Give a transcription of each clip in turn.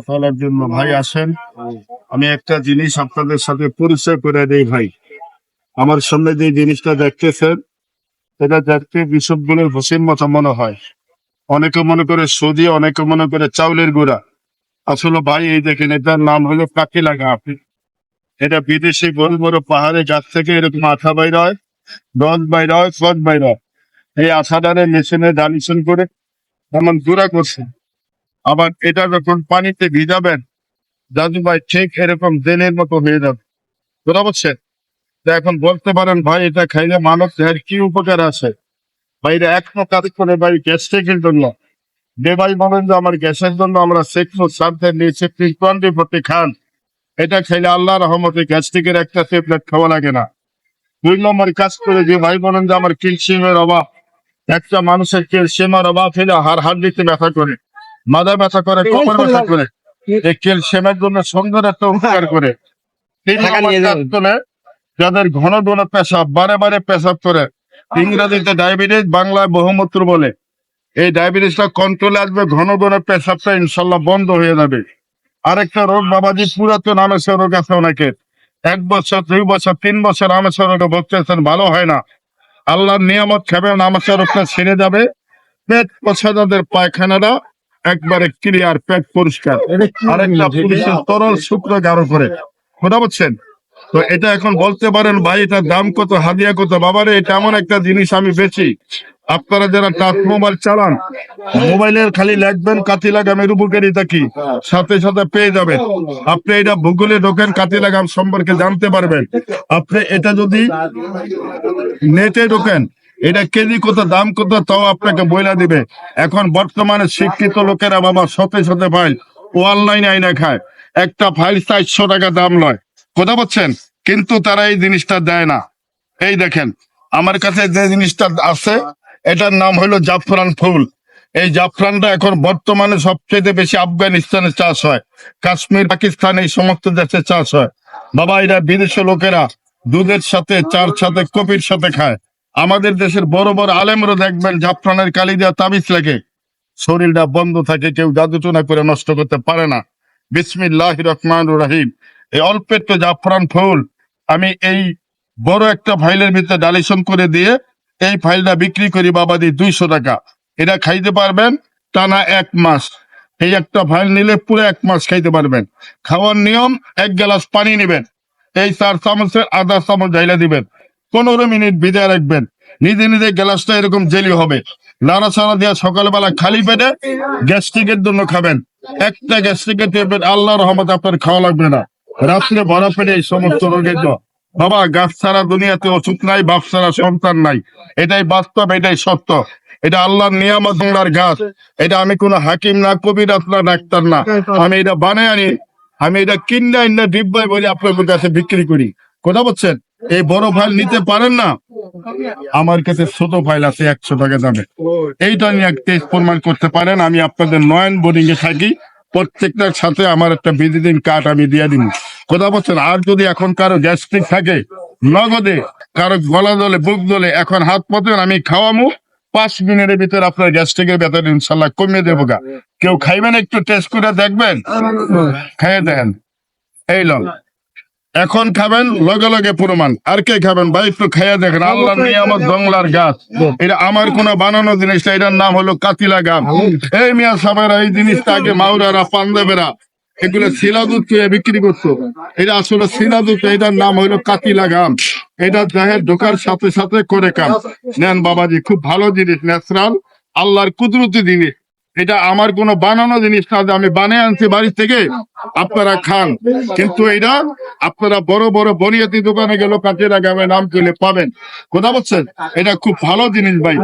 তালার জন্য ভাই আসেন। আমি একটা জিনিস আপনাদের সাথে পরিচয় করে দেই ভাই। আমার সামনে যে জিনিসটা দেখতেছেন এটা দেখতে বিশপগুলোর ভসির মতো মনে হয়। অনেকে মনে করে সৌদি অনেকে মনে করে চাউলের গুঁড়া। আসলে ভাই এই দেখেন এটার নাম হলো কাকিলা গাছ। এটা বিদেশি বড় বড় পাহাড়ে গাছ থেকে এরকম আঠা বাইর হয় রস বাইর হয় ফট বাইর হয়। এই আঠা আঠাটারে মেশিনে ডালিশন করে এমন গুঁড়া করছে। আবার এটা যখন পানিতে ভিজাবেন দাদু ভাই ঠিক এরকম জেলের মতো হয়ে যাবে। বুঝা পারছেন? এখন বলতে পারেন, ভাই, এটা খাইলে মানব দেহের কি উপকার আছে? ভাই, এটা এক কাজ করে ভাই, গ্যাস্ট্রিকের জন্য। যে ভাই বলেন যে আমার গ্যাসের জন্য আমরা সেক্সো সাথে নিচে টোয়েন্টি ফোর্টি খান। এটা খাইলে আল্লাহ রহমতে গ্যাস্ট্রিকের একটা ট্যাবলেট খাওয়া লাগে না। দুই নম্বর কাজ করে যে ভাই বলেন যে আমার ক্যালসিয়ামের অভাব। একটা মানুষের ক্যালসিয়ামের অভাব হলে হাড় হাড্ডিতে ব্যথা করে। মাথা ব্যথা করে কোমর ব্যথা করে। ক্যালসিয়ামের জন্য সুন্দর একটা উপকার করে। যাদের ঘন ঘন পেশাব বারে বারে পেশাব করে ইংরেজিতে ডায়াবেটিস বাংলায় বহুমূত্র বলে এই ডায়াবেটিসটা কন্ট্রোলে আসবে ঘন ঘন পেশাবটা ইনশাল্লাহ বন্ধ হয়ে যাবে। আরেকটা রোগ বাবাজি পুরাতন আমেশ্বর রোগ আছে অনেকে এক বছর দুই বছর তিন বছর আমেশ্বর রোগে ভুগতেছেন ভালো হয় না। আল্লাহর নিয়ামত খাবেন আমেশ্বর রোগটা ছেড়ে যাবে। পেট পচা যাদের পায়খানাটা একবারে ক্লিয়ার পেট পরিষ্কার। আরেকটা পুলিশের তরল শুক্র গাঢ় করে। কথা বলছেন? তো এটা এখন বলতে পারেন ভাই এটার দাম কত হাদিয়া কত? বাবারে এটা এমন একটা জিনিস আমি বেচি। আপনারা যারা টাচ মোবাইল চালান মোবাইলের খালি লাগবেন কাতি লাগামের উপকারিতা কি? সাথে সাথে পেয়ে যাবেন। আপনি এটা ভূগোলে ঢোকেন কাতি লাগাম সম্পর্কে জানতে পারবেন। আপনি এটা যদি নেটে ঢোকেন এটা কেজি কত, দাম কত, তাও আপনাকে বইলা দিবে। এখন বর্তমানে শিক্ষিত লোকেরা বাবা শতে শতে ফাইল অনলাইনে আইনা খায়। একটা ফাইল চারশো টাকা দাম লয়। কথা বলছেন? কিন্তু তারা এই জিনিসটা দেয় না। এই দেখেন, আমার কাছে যে জিনিসটা আছে, এটার নাম হলো জাফরান ফুল। এই জাফরানটা এখন বর্তমানে সবচেয়ে বেশি আফগানিস্তানে চাষ হয়। কাশ্মীর, পাকিস্তান, এই সমস্ত দেশে চাষ হয়। বাবা, এরা বিদেশি লোকেরা দুধের সাথে, চার সাথে কপির সাথে খায়। আমাদের দেশের বড় বড় আলেমরা দেখবেন জাফরানের কালি দেওয়া তাবিজ লাগে শরীরটা বন্ধ থাকে, কেউ জাদুচনা করে নষ্ট করতে পারে না। বিসমিল্লাহ রহমান রাহিম। এই অল্প একটু জাফরান ফুল আমি এই বড় একটা ফাইলের ভিতরে ডালিশন করে দিয়ে এই ফাইলটা বিক্রি করি বাবাদি দুইশো টাকা। এটা খাইতে পারবেন টানা এক মাস। এই একটা ফাইল নিলে পুরো এক মাস খাইতে পারবেন। খাওয়ার নিয়ম, এক গ্লাস পানি নেবেন। এই চার চামচের আধা চামচ ঢাইলা দিবেন। পনেরো মিনিট ভিজে রাখবেন। নিজে নিজে গ্লাসটা এরকম জেলি হবে। নাড়াচাড়া দিয়ে সকালবেলা খালি পেটে গ্যাস্ট্রিকের জন্য খাবেন। একটা গ্যাস্ট্রিকের ট্যাবলেট আল্লাহ রহমত আপনার খাওয়া লাগবে না। রাত্রে ভরা পেটে এই সমস্ত রোগের জন্য। বাবা, গাছ ছাড়া দুনিয়াতে ওষুধ নাই, বাপ ছাড়া সন্তান নাই। এটাই বাস্তব, এটাই সত্য। এটা আল্লাহর নিয়ামত বাংলার গাছ এটা আমি কোনো হাকিম না কবিরাত না, ডাক্তার না। আমি এটা বানাই আনি। আমি এটা কিনে আইনা ডিব্বাই বলে আপনার কাছে বিক্রি করি। কথা বলছেন? এই বড় ফাইল নিতে পারেন না? আমার কাছে ছোট ফাইল আছে একশো টাকা দামে। এইটা নিয়ে টেস্ট প্রমাণ করতে পারেন আমি আপনাদের নয়ন বোর্ডিং এ থাকি। প্রত্যেকটার সাথে আমার একটা ভিজিটিং কার্ড আমি দিয়ে দিন কথা বলছেন আর যদি এখন কারও গ্যাস্ট্রিক থাকে নগদে কারও গলা দলে বুক দলে এখন হাত পতেন আমি খাওয়ামু। পাঁচ মিনিটের ভিতরে আপনার গ্যাস্ট্রিকের ব্যথা ইনশাল্লাহ কমিয়ে দেবো গা। কেউ খাইবেন একটু টেস্ট করে দেখবেন? খাইয়ে দেন এই লন। এখন খাবেন লগে লগে প্রমাণ। আর কে খাবেন? ভাই একটু খাইয়া দেখেন। আল্লাহ নিয়ামত বাংলার গাছ। এটা আমার কোন বানানো জিনিস এটার নাম হলো কাতিলা গাছ। এই মিয়া সাহেবেরা এই জিনিসটা আগে মাউরারা পাঞ্জাবেরা এগুলো শিলা দুধ চুয়ে বিক্রি করতো। এটা আসলে শিলা দুধ এটার নাম হলো কাতিলা গাম এটা দেহের ঢোকার সাথে সাথে করে কাম নেন বাবাজি খুব ভালো জিনিস ন্যাচারাল আল্লাহর কুদরতি জিনিস। এটা আমার কোনো বানানো জিনিস না আমি বানিয়ে আনছি বাড়ি থেকে, আপনারা খান। কিন্তু এটা আপনারা বড় বড় বনিয়াতি দোকানে গেল কাঁচেরা গ্রামে নাম চলে পাবেন। কথা বলছেন? এটা খুব ভালো জিনিস ভাই।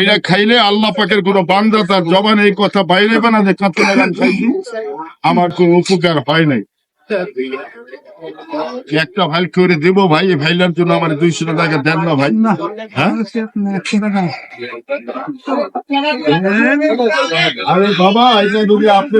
এটা খাইলে আল্লাহ পাকের কোনো বান্দা তার জবান এই কথা বাইরে বানাতে যে কাঁচা লাগান খাইছি আমার কোনো উপকার হয় নাই। একটা ফাইল করে দেব ভাই এই ফাইলের জন্য আমার দুইশো টাকা দেন না ভাই না আরে বাবা এটা যদি আপনি